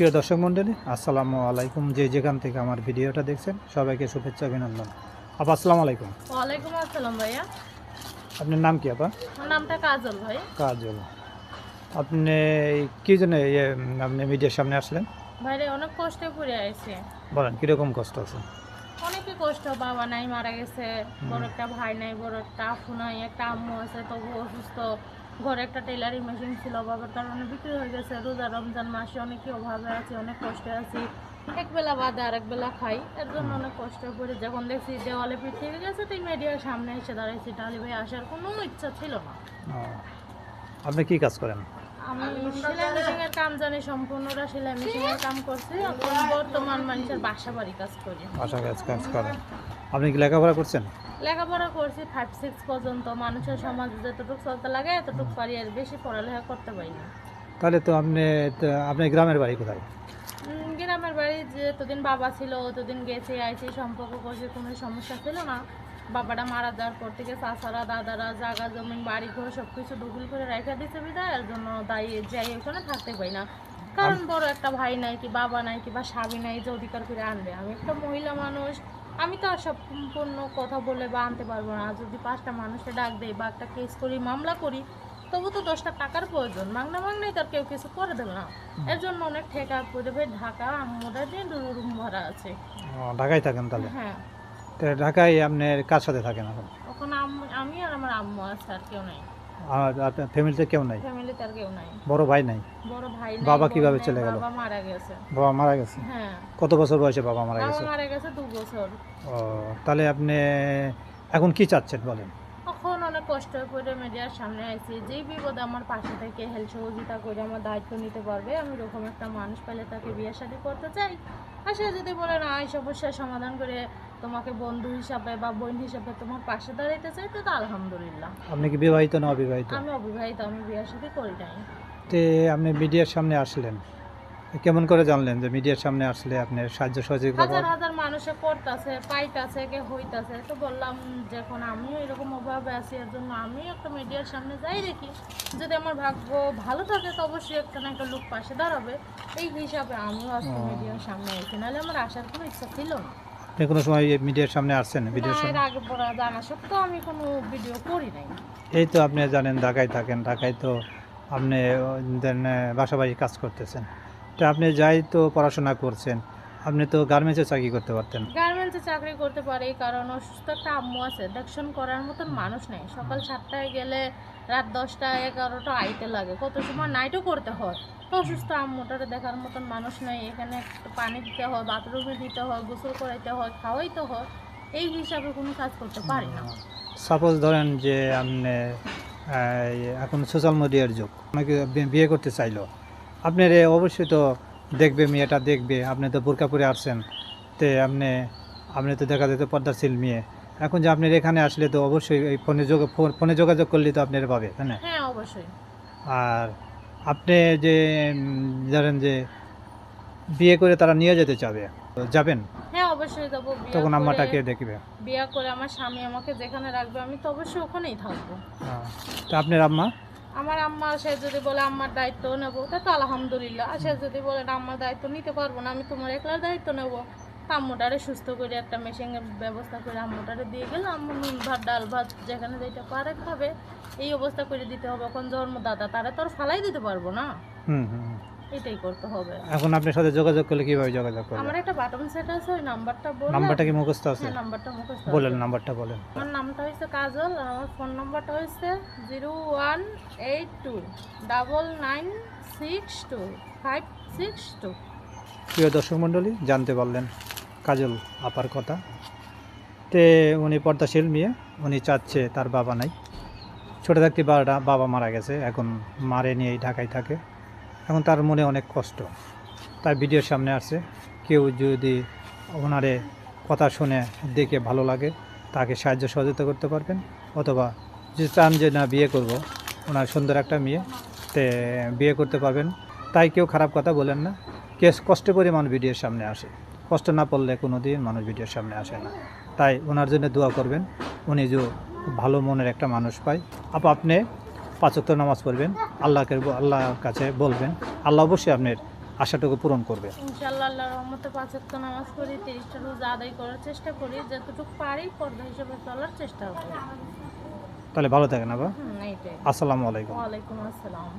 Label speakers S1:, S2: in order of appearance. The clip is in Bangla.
S1: প্রিয় দর্শক মণ্ডলী আসসালামু আলাইকুম। যে যেখান থেকে আমার ভিডিওটা দেখছেন সবাইকে শুভেচ্ছা অভিনন্দন। আপা আসসালামু আলাইকুম।
S2: ওয়ালাইকুম আসসালাম ভাইয়া।
S1: আপনার নাম কি আপা?
S2: আমার নামটা কাজল ভাই।
S1: কাজল। আপনি কি জন্য আপনি মিডিয়ার সামনে আসলেন?
S2: ভাইরে অনেক কষ্টে পড়ে আইছে।
S1: বলেন কীরকম কষ্ট আছে?
S2: অনেকই কষ্ট বাবা নাই মারা গেছে। বড় একটা ভাই নাই বড় একটা আপু নাই একটা আম্মু আছে তবু অসুস্থ। ঘরে একটা টেলারিং মেশিন ছিল বাবার কারণে বিক্রি হয়ে গেছে। রোজা রমজান মাসে অনেকই অভাবে আছি অনেক কষ্টে আছি। এক বেলা বাদে বেলা খাই এর জন্য অনেক কষ্ট পড়ে। যখন দেখছি দেওয়ালে পিছিয়ে গেছে তাই মিডিয়ার সামনে এসে দাঁড়াইছি। টালি ভাই আসার কোনো ইচ্ছা ছিল না।
S1: আপনি কি কাজ করেন?
S2: আমি সেলাই মেশিনের কাম জানি সম্পূর্ণটা সেলাই মেশিনের কাম করছি। এখন বর্তমান মানুষের বাসা বাড়ি কাজ করি।
S1: আশা কাজ কাজ করেন। আপনি কি লেখাপড়া করছেন?
S2: লেখাপড়া করছি ফাইভ সিক্স পর্যন্ত। মানুষের সমাজ যতটুকু চলতে লাগে এতটুকু পারি আর বেশি পড়ালেখা করতে পারি না।
S1: তাহলে তো আপনি আপনি গ্রামের বাড়ি কোথায়?
S2: গ্রামের বাড়ি যে এতদিন বাবা ছিল অতদিন গেছে আইসি সম্পর্ক করছে কোনো সমস্যা ছিল না। বাবাটা মারা যাওয়ার পর থেকে চাচারা দাদারা জায়গা জমিন বাড়ি ঘর সব কিছু দখল করে রেখে দিতে বিদায়। এর জন্য দায়ী যাই ওখানে থাকতে পারি না। কারণ বড় একটা ভাই নাই কি বাবা নাই কি বা স্বামী নাই যে অধিকার করে আনবে। আমি একটা মহিলা মানুষ আমি তো আর সম্পূর্ণ কথা বলে বা আনতে পারব না। যদি পাঁচটা মানুষকে ডাক দেয় বা একটা কেস করি মামলা করি তবু তো দশটা টাকার প্রয়োজন। মাংনা মাংনাই তার কেউ কিছু করে দেবে না। এর জন্য অনেক ঠেকা পড়ে ভাই ঢাকা আম্মুরা দিয়ে রুম ভাড়া আছে।
S1: ঢাকায় থাকেন তাহলে?
S2: হ্যাঁ।
S1: তো ঢাকায় আপনার কার সাথে থাকেন এখন?
S2: ওখানে আমি আর আমার আম্মু আছে আর কেউ নাই।
S1: আর আপনার ফ্যামিলিতে কেউ নাই?
S2: ফ্যামিলিতে আর কেউ নাই।
S1: বড় ভাই নাই?
S2: বড় ভাই নাই,
S1: বাবা কীভাবে চলে গেল?
S2: বাবা মারা গেছে।
S1: বাবা মারা গেছে?
S2: হ্যাঁ।
S1: কত বছর বয়সে বাবা মারা
S2: বাবা মারা গেছে দু বছর।
S1: ও তাহলে আপনি এখন কি চাচ্ছেন বলেন?
S2: তখন অনেক কষ্ট করে মিডিয়ার সামনে আইছি। যেই বিপদে আমার পাশে থেকে হেল্প সহযোগিতা করে আমার দায়িত্ব নিতে পারবে আমি এরকম একটা মানুষ পেলে তাকে বিয়ে শাদী করতে চাই। আর সে যদি বলে না এই সমস্যার সমাধান করে তোমাকে বন্ধু হিসাবে বা বোন হিসাবে তোমার পাশে দাঁড়াইতে চাই তো আলহামদুলিল্লাহ।
S1: আপনি কি বিবাহিত না অবিবাহিত?
S2: আমি অবিবাহিত আমি বিয়ের সাথে করি নাই।
S1: তে আপনি মিডিয়ার সামনে আসলেন। কেমন করে জানলেন যে মিডিয়ার সামনে আসলে আপনার সাহায্য সহযোগিতা
S2: হাজার হাজার মানুষে করতেছে পাইতাছে কে হইতাছে। তো বললাম যে যখন আমিও এরকম অভাবে আছি এর জন্য আমিও একটা মিডিয়ার সামনে যাই দেখি। যদি আমার ভাগ্য ভালো থাকে তো অবশ্যই একটা না একটা লোক পাশে দাঁড়াবে। এই হিসাবে আমিও আজকে মিডিয়ার সামনে আইছি। নাহলে আমার আসার কোনো ইচ্ছা ছিল না।
S1: আপনি কোনো সময় মিডিয়ার সামনে আসছেন? সামনে?
S2: আগে পড়া জানা সত্ত্বেও আমি কোনো ভিডিও করি নাই।
S1: এই তো আপনি জানেন ঢাকায় থাকেন। ঢাকায় তো আপনি দেন বাসা বাড়ি কাজ করতেছেন। তো আপনি যাই তো পড়াশোনা করছেন আপনি তো গার্মেন্টসে চাকরি করতে পারতেন।
S2: গার্মেন্টসে চাকরি করতে পারি কারণ অসুস্থ একটা আম্মু আছে। দেখশন করার মতন মানুষ নেই। সকাল সাতটায় গেলে রাত দশটা, এগারোটা, আইতে লাগে। কত সময় নাইটও করতে হয়। অসুস্থ আম্মুটারে দেখার মতন মানুষ নেই। এখানে একটু পানি দিতে হয় বাথরুমে দিতে হয়, গোসল করাইতে হয়, খাওয়াইতে হয়। এই হিসাবে কোনো কাজ করতে পারি না।
S1: সাপোজ ধরেন যে আপনি এখন সোশ্যাল মিডিয়ার যুগ। আপনাকে বিয়ে করতে চাইলো। আপনার অবশ্যই তো দেখবে, মেয়েটা দেখবে। আপনি তো বোরকা পরে আসছেন। তে আপনি আপনি তো দেখা যেত পর্দাশীল মেয়ে। এখন যে আপনার এখানে আসলে তো অবশ্যই এই ফোনে যোগ ফোনে যোগাযোগ করলে তো আপনার পাবে তাই না?
S2: হ্যাঁ অবশ্যই।
S1: আর আপনি যে ধরেন যে বিয়ে করে তারা নিয়ে যেতে চাবে যাবেন?
S2: হ্যাঁ অবশ্যই যাব। বিয়ে
S1: তখন আম্মাটাকে দেখবে?
S2: বিয়ে করে আমার স্বামী আমাকে যেখানে রাখবে আমি তো অবশ্যই ওখানেই থাকব।
S1: তা আপনার আম্মা?
S2: আমার আম্মা সে যদি বলে আম্মার দায়িত্ব নেব তা তো আলহামদুলিল্লাহ। আর সে যদি বলে না আম্মার দায়িত্ব নিতে পারব না আমি তোমার একলার দায়িত্ব নেব। আম্মুটারে সুস্থ করে একটা মেশিনের ব্যবস্থা করে আম্মুটারে দিয়ে গেলে। আম্মু নুন ভাত ডাল ভাত যেখানে যেটা পারে খাবে এই অবস্থা করে দিতে হবে। এখন জন্মদাতা তারা তো আর ফালাই দিতে পারব না।
S1: হুম হুম হুম।
S2: এটাই করতে হবে।
S1: এখন আপনার সাথে যোগাযোগ করলে কীভাবে যোগাযোগ করবেন?
S2: আমার একটা বাটন সেট আছে ওই নাম্বারটা বললে
S1: নাম্বারটা কি মুখস্থ আছে?
S2: হ্যাঁ নাম্বারটা মুখস্থ
S1: বলেন নাম্বারটা বলেন।
S2: আমার নামটা হচ্ছে কাজল আর আমার ফোন নাম্বারটা সিক্স টু
S1: প্রিয় দর্শক মণ্ডলী জানতে পারলেন। কাজল আপার কথা। তে উনি পর্দাশীল মেয়ে, উনি চাচ্ছে তার বাবা নাই। ছোটো থাকতে বাবা বাবা মারা গেছে, এখন মারে নিয়েই ঢাকায় থাকে। এখন তার মনে অনেক কষ্ট। তাই ভিডিওর সামনে আসছে। কেউ যদি ওনারে কথা শুনে দেখে ভালো লাগে, তাকে সাহায্য সহযোগিতা করতে পারবেন। অথবা যে চান যে না, বিয়ে করব। ওনার সুন্দর একটা মেয়ে, তে বিয়ে করতে পারবেন। তাই কেউ খারাপ কথা বলেন না। কেস কষ্ট মানুষ ভিডিওর সামনে আসে। কষ্ট না পড়লে কোনো দিন মানুষ ভিডিওর সামনে আসে না। তাই ওনার জন্য দোয়া করবেন উনি যে ভালো মনের একটা মানুষ পায়। আপ আপনি পাঁচক্ত নামাজ পড়বেন আল্লাহকে আল্লাহর কাছে বলবেন আল্লাহ অবশ্যই আপনার আশাটুকু পূরণ করবে।
S2: ইনশাল্লাহ আল্লাহ রহমতে পাঁচ ওয়াক্ত নামাজ পড়ি তিরিশটা রোজা আদায় করার চেষ্টা করি যতটুকু পারি পর্দা হিসেবে চলার চেষ্টা করি।
S1: তাহলে ভালো থাকেন আবার
S2: হুম এইটাই।
S1: আসসালামু আলাইকুম।
S2: ওয়ালাইকুম আসসালাম।